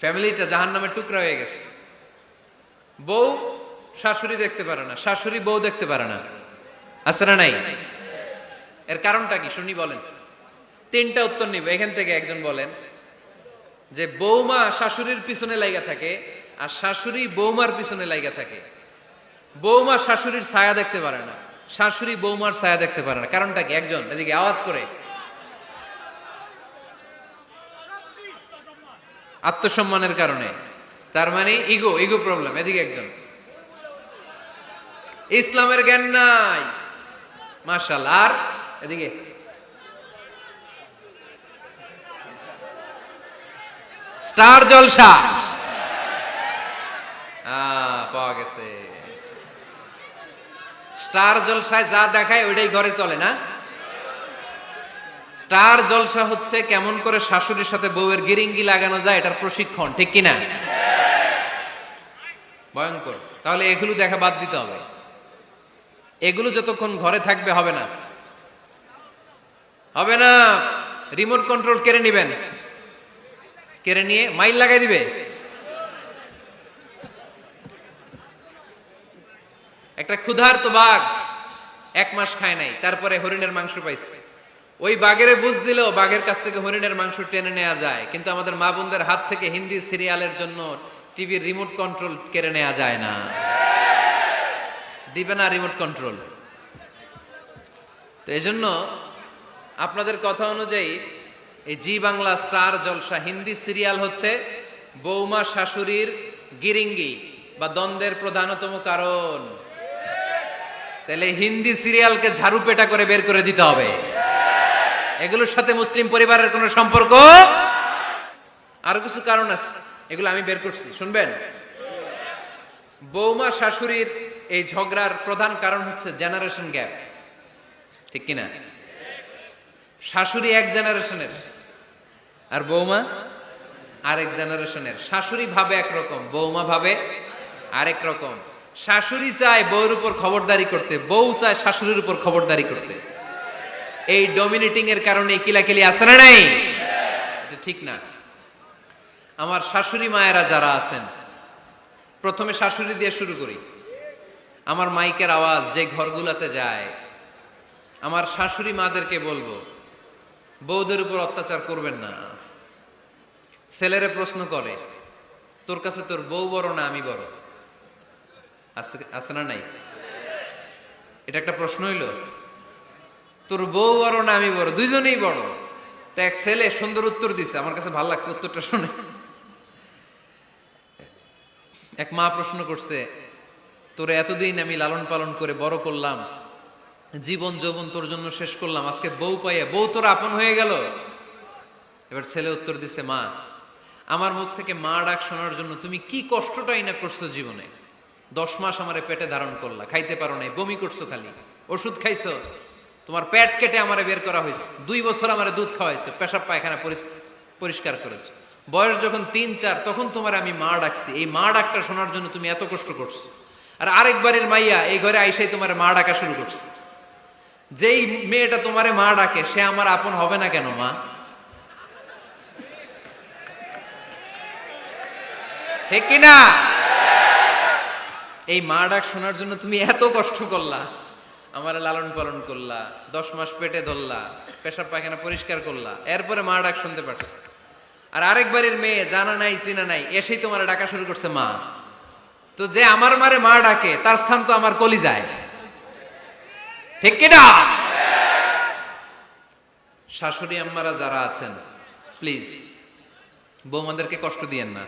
ফ্যামিলিটা জাহান নামের টুকরা হয়ে গেছে। বউ শাশুড়ি দেখতে পারে না, শাশুড়ি বউ দেখতে পারে না। না নাই? এর কারণটা কি? শুনি বলেন। তিনটা উত্তর নিব। এখান থেকে একজন বলেন যে বৌমা শাশুড়ির পিছনে লাইগা থাকে আর শাশুড়ি বৌমার পিছনে লাইগা থাকে। বৌমা শাশুড়ির ছায়া দেখতে পারে না, শাশুড়ি বৌমার ছায়া দেখতে পারে না। কারণটা কি? একজন, এদিকে আওয়াজ করে। আত্মসম্মানের কারণে। তার মানে ইগো ইগো প্রবলেম এদিকে একজন। ইসলামের জ্ঞান নাই। মার্শাল আর এদিকে। স্টার জলসা। পাওয়া গেছে। স্টার জলসায় যা দেখায় ওইটাই ঘরে চলে না? স্টার জলসা হচ্ছে কেমন করে শাশুড়ির সাথে বউয়ের গিরিঙ্গি লাগানো যায় এটার প্রশিক্ষণ, ঠিক কিনা? ভয়ঙ্কর। তাহলে এগুলো দেখা বাদ দিতে হবে। এগুলো যতক্ষণ ঘরে থাকবে হবে না। হবে না। রিমোট কন্ট্রোল কেড়ে নিবেন। কেড়ে নিয়ে মাইল লাগাই দিবে। একটা ক্ষুধার্ত বাঘ এক মাস খায় নাই, তারপরে হরিণের মাংস পাইছে। ওই বাঘের বুঝ দিলেও বাঘের কাছ থেকে হরিণের মাংস টেনে নেওয়া যায়। কিন্তু আমাদের মা বোনদের হাত থেকে হিন্দি সিরিয়ালের জন্য টিভির রিমোট কন্ট্রোল কেড়ে নেওয়া যায় না। দিবে না রিমোট কন্ট্রোল। তো এই জন্য আপনাদের কথা অনুযায়ী এই Zee Bangla Star Jalsha Hindi serial হচ্ছে বৌমা শাশুড়ির গিরিঙ্গি বা দ্বন্দ্বের প্রধানতম কারণ। তাহলে হিন্দি সিরিয়ালকে ঝাড়ু পেটা করে বের করে দিতে হবে। এগুলোর সাথে মুসলিম পরিবারের কোনো সম্পর্ক? আরও কিছু কারণ আছে। এগুলো আমি বের করছি, শুনবেন? বৌমা শাশুড়ির এই ঝগড়ার প্রধান কারণ হচ্ছে জেনারেশন গ্যাপ ঠিক কিনা শাশুড়ি এক জেনারেশনের আর বৌমা আরেক জেনারেশনের শাশুড়ি ভাবে একরকম, বৌমা ভাবে আরেক রকম। শাশুড়ি চায় বউর উপর খবরদারি করতে, বউ চায় শাশুড়ির উপর খবরদারি করতে। এই ডমিনেটিং এর কারণে কিলাকিলি আসে না নাই? এটা ঠিক না। আমার শাশুড়ি মায়েরা যারা আছেন, প্রথমে শাশুড়ি দিয়ে শুরু করি। আমার মাইকের আওয়াজ যে ঘরগুলোতে যায়, আমার শাশুড়ি মাদেরকে বলব, বউদের উপর অত্যাচার করবেন না। ছেলেরে প্রশ্ন করে, তোর কাছে তোর বউ বড় না আমি বড়? আছে আছে না নাই? এটা একটা প্রশ্ন হইল। তোর বউ বড় না আমি বড়, দুইজনেই বড়। তো এক ছেলে সুন্দর উত্তর দিছে, আমার কাছে ভালো লাগছে উত্তরটা শুনে। এক মা প্রশ্ন করছে, তোর এতদিন আমি লালন পালন করে বড় করলাম, জীবন যৌবন তোর জন্য শেষ করলাম, আজকে বউ পাইয়া, বউ তোর আপন হয়ে গেল? এবার ছেলে উত্তর দিছে, মা, আমার মুখ থেকে মা ডাক শোনার জন্য তুমি কি কষ্টটাই না করছ জীবনে? দশ মাস আমারে পেটে ধারণ করলা, খাইতে পারো নাই, বমি করছ খালি, ওষুধ খাইছো? তোমার পেট কেটে আমারে বের করা হয়েছে। দুই বছর আমার দুধ খাওয়াইছে, পেশাব পায়খানা পরিষ্কার করেছ। বয়স যখন তিন, চার, তখন তোমার আমি মা ডাকছি। এই মা ডাকটা শোনার জন্য তুমি এত কষ্ট করছ। আর আরেকবারের মাইয়া এই ঘরে আইসাই তোমার মা ডাকা শুরু করছে। যেই মেয়েটা তোমারে মা ডাকে, সে আমার আপন হবে না কেন, মা? ঠিক কিনা? এই মা ডাক শোনার জন্য তুমি এত কষ্ট করলা। আমার লালন পালন করলা, দশ মাস পেটে ধরলা, পেশাব পায়খানা পরিষ্কার করলা, এরপরে মা ডাক শুনতে পারছ। আর আরেক বাড়ির মেয়ে জানা নাই, চিনা নাই, এসেই তোমার ডাকা শুরু করছে মা। তো যে আমার মারে মা ডাকে, তার স্থান তো আমার কলি যায় ঠিক কিনা? শাশুড়ি আম্মারা যারা আছেন, প্লিজ, বৌমাদেরকে কষ্ট দিয়েন না।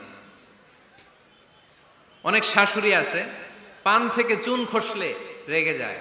অনেক শাশুড়ি আছে, পান থেকে চুন খসলে রেগে যায়।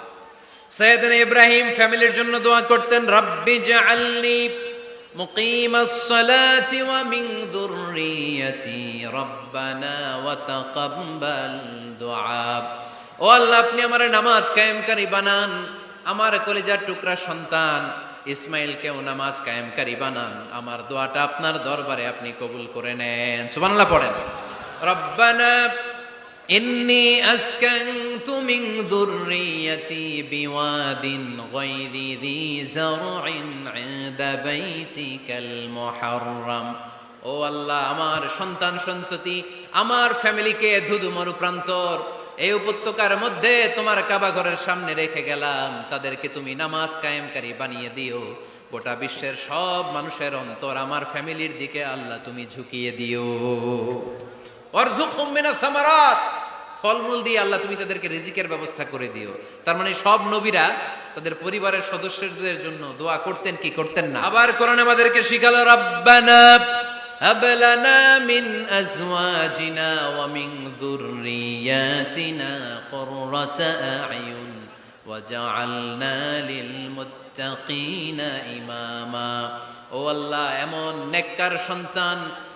সৈয়দনা ইব্রাহিম ফ্যামিলির জন্য দোয়া করতেন রব্বি জাআলনি মুকিম الصلاة ومن ذريتي ربنا وتقبل دعاء ও আল্লাহ আপনি আমার নামাজ কায়েমকারী বানান আমার কলিজার টুকরা সন্তান ইসমাইলকেও নামাজ কায়েমকারী বানান আমার দোয়াটা আপনার দরবারে আপনি কবুল করে নেন সুবহানাল্লাহ পড়েন রব্বানা ইন্নি আসকান্তু মিন যুররিয়াতি বিওয়াদিন গায়রি যি যারইন ইনদা বাইতিকাল মুহাররাম ও আল্লাহ, আমার সন্তান সন্ততি, আমার ফ্যামিলিকে ধুধু মরুপ্রান্তর এই উপত্যকার মধ্যে তোমার কাবা ঘরের সামনে রেখে গেলাম। তাদেরকে তুমি নামাজ কায়েমকারী বানিয়ে দিও। গোটা বিশ্বের সব মানুষের অন্তর আমার ফ্যামিলির দিকে আল্লাহ তুমি ঝুঁকিয়ে দিও। অরজুকুম মিনাস সামারাত ফলমূল দিয়ে আল্লাহ তুমি তাদেরকে রিজিকের ব্যবস্থা করে দিও তার মানে সব নবীরা তাদের পরিবারের সদস্যদের জন্য দোয়া করতেন কি করতেন না আবার কোরআন আমাদেরকে শিখালো রাব্বানা هب لنا من أزواجنا ومن ذرياتنا قرة أعين وجعلنا للمتقين إماما ও আল্লাহ এমন নেককার সন্তান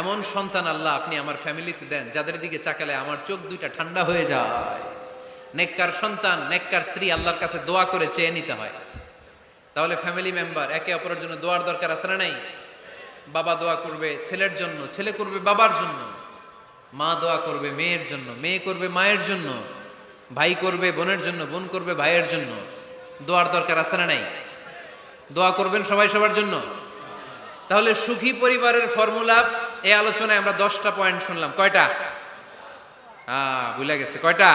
এমন সন্তান আল্লাহ আপনি আমার ফ্যামিলিতে দেন, যাদের দিকে চাকালে আমার চোখ দুইটা ঠান্ডা হয়ে যায়। নেককার সন্তান, নেককার স্ত্রী আল্লাহর কাছে দোয়া করে চেয়ে নিতে হয়। তাহলে ফ্যামিলি মেম্বার একে অপরের জন্য দোয়ার দরকার আছে না নাই? বাবা দোয়া করবে ছেলের জন্য, ছেলে করবে বাবার জন্য। মা দোয়া করবে মেয়ের জন্য, মেয়ে করবে মায়ের জন্য। ভাই করবে বোনের জন্য, বোন করবে ভাইয়ের জন্য। দোয়ার দরকার আছে না নাই? দোয়া করবেন সবাই সবার জন্য? তাহলে সুখী পরিবারের ফর্মুলা এই আলোচনায় আমরা দশটা পয়েন্ট শুনলাম। কয়টা? হ্যাঁ বুঝলে গেছে। কয়টা?